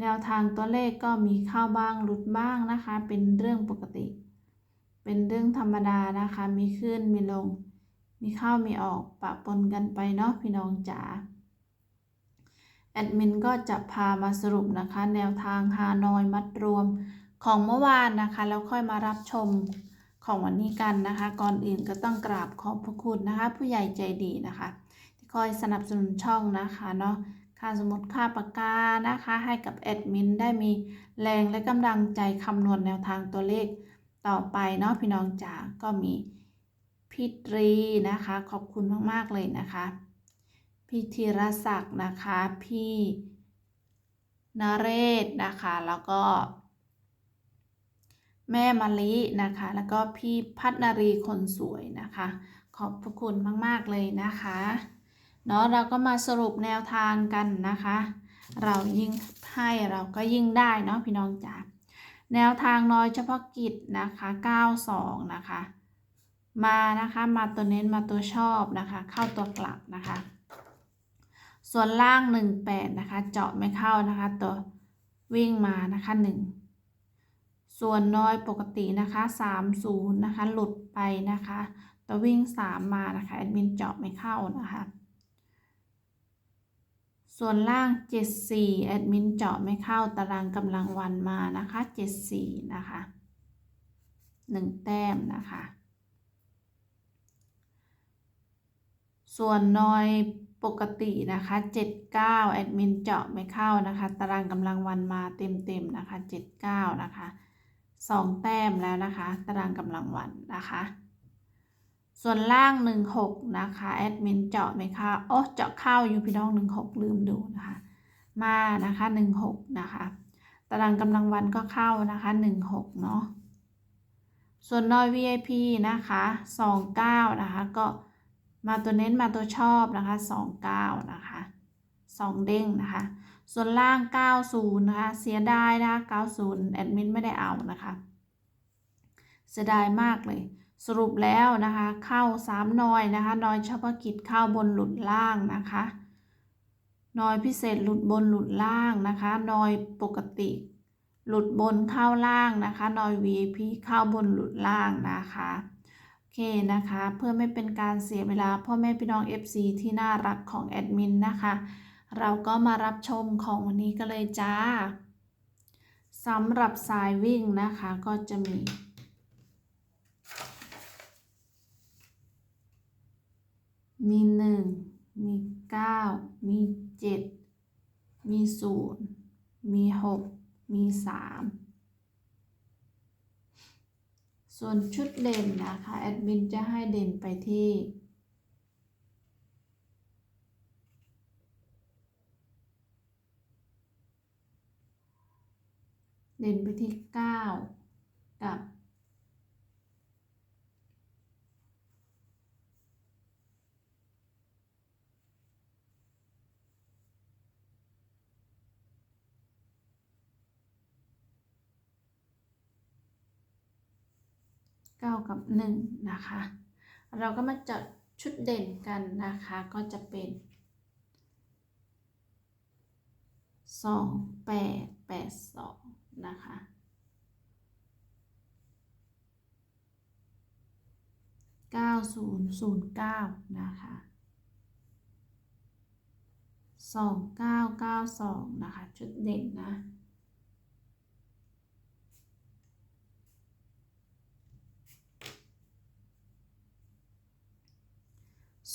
แนวทางตัวเลขก็มีเข้าบ้างหลุดบ้างนะคะ เป็นเรื่องปกติ เป็นเรื่องธรรมดานะคะ มีขึ้นมีลง มีเข้ามีออกปะปนกันไปเนาะพี่น้องจ๋าแอดมินก็จะพามาสรุปนะคะ แนวทางฮานอยมัดรวมของเมื่อวานนะคะ แล้วค่อยมารับชมของวันนี้กันนะคะ ก่อนอื่นก็ต้องกราบขอบพระคุณนะคะ ผู้ใหญ่ใจดีนะคะ ที่คอยสนับสนุนช่องนะคะเนาะ ค่าสมุดค่าปากกานะคะ ให้กับแอดมินได้มีแรงและกำลังใจคำนวณแนวทางตัวเลขต่อไปเนาะพี่น้องจ๋าก็มีพี่ตรีนะคะ ขอบคุณมาก ๆ เลยนะคะ พี่ธีรศักดิ์นะคะ พี่นเรศนะคะ แล้วก็ แม่มะลินะคะ แล้วก็พี่พัฒนารีคนสวยนะคะ ขอบพระคุณมาก ๆ เลยนะคะ เนาะเราก็มาสรุปแนวทางกันนะคะ เรายิ่งให้เราก็ยิ่งได้เนาะพี่น้องจ๋าแนวทางน้อยเฉพาะกิจนะคะ 92 นะคะ มานะคะมาตัวเน้นมาตัวชอบนะคะ เข้าตัวกลับนะคะ ส่วนล่าง 18 นะคะ เจาะไม่เข้านะคะ ตัววิ่งมานะคะ 1 ส่วนน้อยปกตินะคะ 30 นะคะ หลุดไปนะคะ ตัววิ่ง 3 มานะคะแอดมินเจาะไม่เข้านะคะ ส่วนล่าง 74 แอดมินเจาะไม่เข้าตารางกำลังวันมานะคะ 74 นะคะ 1 แต้มนะคะ ส่วนนอยปกตินะคะ 79 แอดมินเจาะไม่เข้านะคะ ตารางกำลังวันมาเต็มๆนะคะ 79 นะคะ 2 แต้มแล้วนะคะ ตารางกำลังวันนะคะ ส่วนล่าง 16 นะคะแอดมินเจาะไหมคะโอ้เจาะเข้าอยู่พี่น้อง 16 ลืมดูนะคะ มานะคะ 16 นะคะ ตารางกำลังวันก็เข้านะคะ 16 เนาะส่วนน้อย VIP นะคะ 29 นะคะ ก็มาตัวเน้นมาตัวชอบนะคะ 29 นะคะ 2 เด้งนะคะ ส่วนล่าง 90 นะคะ เสียดายนะคะ90 แอดมินไม่ได้เอานะคะ เสียดายมากเลย สรุปแล้วนะคะ เข้า3นอยนะคะนอยเฉพาะกิจเข้าบนหลุดล่างนะคะนอยพิเศษหลุดบนหลุดล่างนะคะนอยปกติ หลุดบนเข้าล่างนะคะนอย VIP เข้าบนหลุดล่างนะคะโอเคนะคะ เพื่อไม่เป็นการเสียเวลาพ่อแม่พี่น้อง FC ที่น่ารักของแอดมินนะคะ เราก็มารับชมของวันนี้กันเลยจ้าสำหรับสายวิ่งนะคะก็จะมี มีหนึ่งมีเก้ามีเจ็ดมีศูนย์มีหกมีสามส่วนชุดเด่นนะคะแอดมินจะให้เด่นไปที่เด่นไปที่เก้า 9 กับ 1 นะคะ เราก็มาจัดชุดเด่นกันนะคะ ก็จะเป็น 2 8 8 2 นะคะเก้าศูนย์ศูนย์เก้านะคะสองเก้าเก้าสองนะคะ ชุดเด่นนะ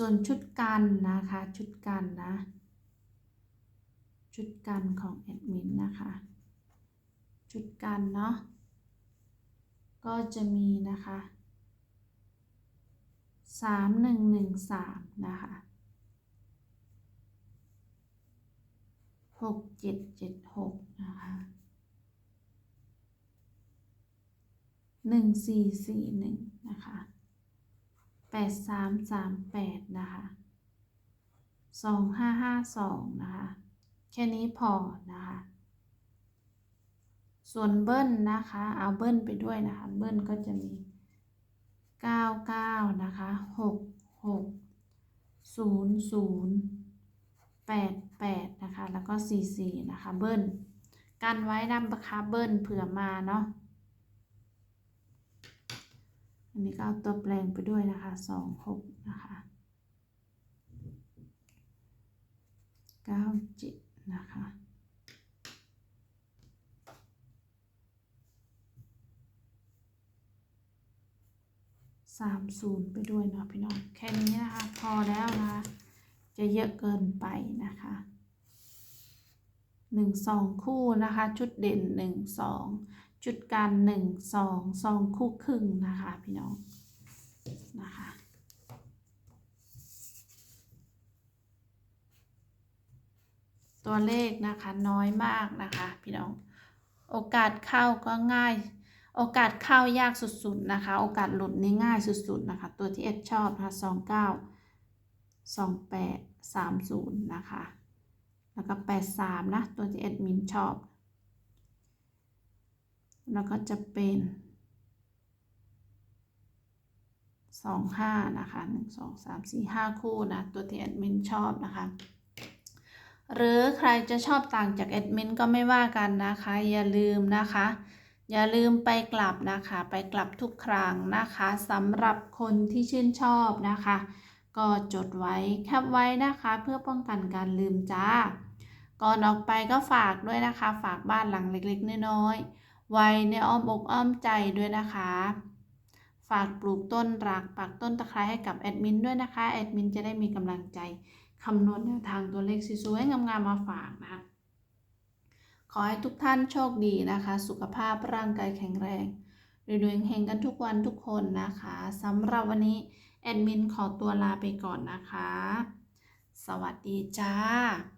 ส่วนชุดกันนะคะ ชุดกันนะ ชุดกันของแอดมินนะคะ ชุดกันเนาะ ก็จะมีนะคะสามหนึ่งหนึ่งสามนะคะหกเจ็ดเจ็ดหกนะคะหนึ่งสี่สี่หนึ่งนะคะ ดสามสามแปดนะคะสองห้าห้าสองนะคะ แค่นี้พอนะคะ ส่วนเบิ้ลนะคะ เอาเบิ้ลไปด้วยนะคะ เบิ้ลก็จะมีเก้าเก้านะคะหกหกศูนย์ศูนย์แปดแปดนะคะ แล้วก็สี่สี่นะคะ เบิ้ลกันไว้นำราคาเบิ้ลเผื่อมาเนาะ อันนี้ก็เอาตัวแปลงไปด้วยนะคะสองหกนะคะเก้าเจ็ดนะคะสามศูนย์ไปด้วยเนาะพี่น้อง แค่นี้นะคะ พอแล้วนะคะ จะเยอะเกินไปนะคะหนึ่งสองคู่นะคะ ชุดเด่นหนึ่งสอง ชุดการหนึ่งสองสองคู่ครึ่งนะคะพี่น้องนะคะตัวเลขนะคะน้อยมากนะคะพี่น้อง โอกาสเข้าก็ง่าย โอกาสเข้ายากสุดๆนะคะ โอกาสหลุดนี่ง่ายสุดๆนะคะ ตัวที่เอ็ดชอบนะคะสองเก้าสองแปดสามศูนย์นะคะ แล้วก็แปดสามนะ ตัวที่เอ็ดมินชอบ แล้วก็จะเป็นสองห้านะคะหนึ่งสองสามสี่ห้าคู่นะตัวที่แอดมินชอบนะคะ หรือใครจะชอบต่างจากแอดมินก็ไม่ว่ากันนะคะ อย่าลืมนะคะ อย่าลืมไปกลับนะคะ ไปกลับทุกครั้งนะคะสำหรับคนที่ชื่นชอบนะคะ ก็จดไว้แคปไว้นะคะ เพื่อป้องกันการลืมจ้า ก่อนออกไปก็ฝากด้วยนะคะ ฝากบ้านหลังเล็กๆน้อยๆ ไว้ในอ้อมอกอ้อมใจด้วยนะคะ ฝากปลูกต้นรักปักต้นตะไคร้ให้กับแอดมินด้วยนะคะ แอดมินจะได้มีกำลังใจคำนวณแนวทางตัวเลขสวยๆงามๆมาฝากนะคะขอให้ทุกท่านโชคดีนะคะ สุขภาพร่างกายแข็งแรงรวยๆเฮงกันทุกวันทุกคนนะคะสำหรับวันนี้แอดมินขอตัวลาไปก่อนนะคะ สวัสดีจ้า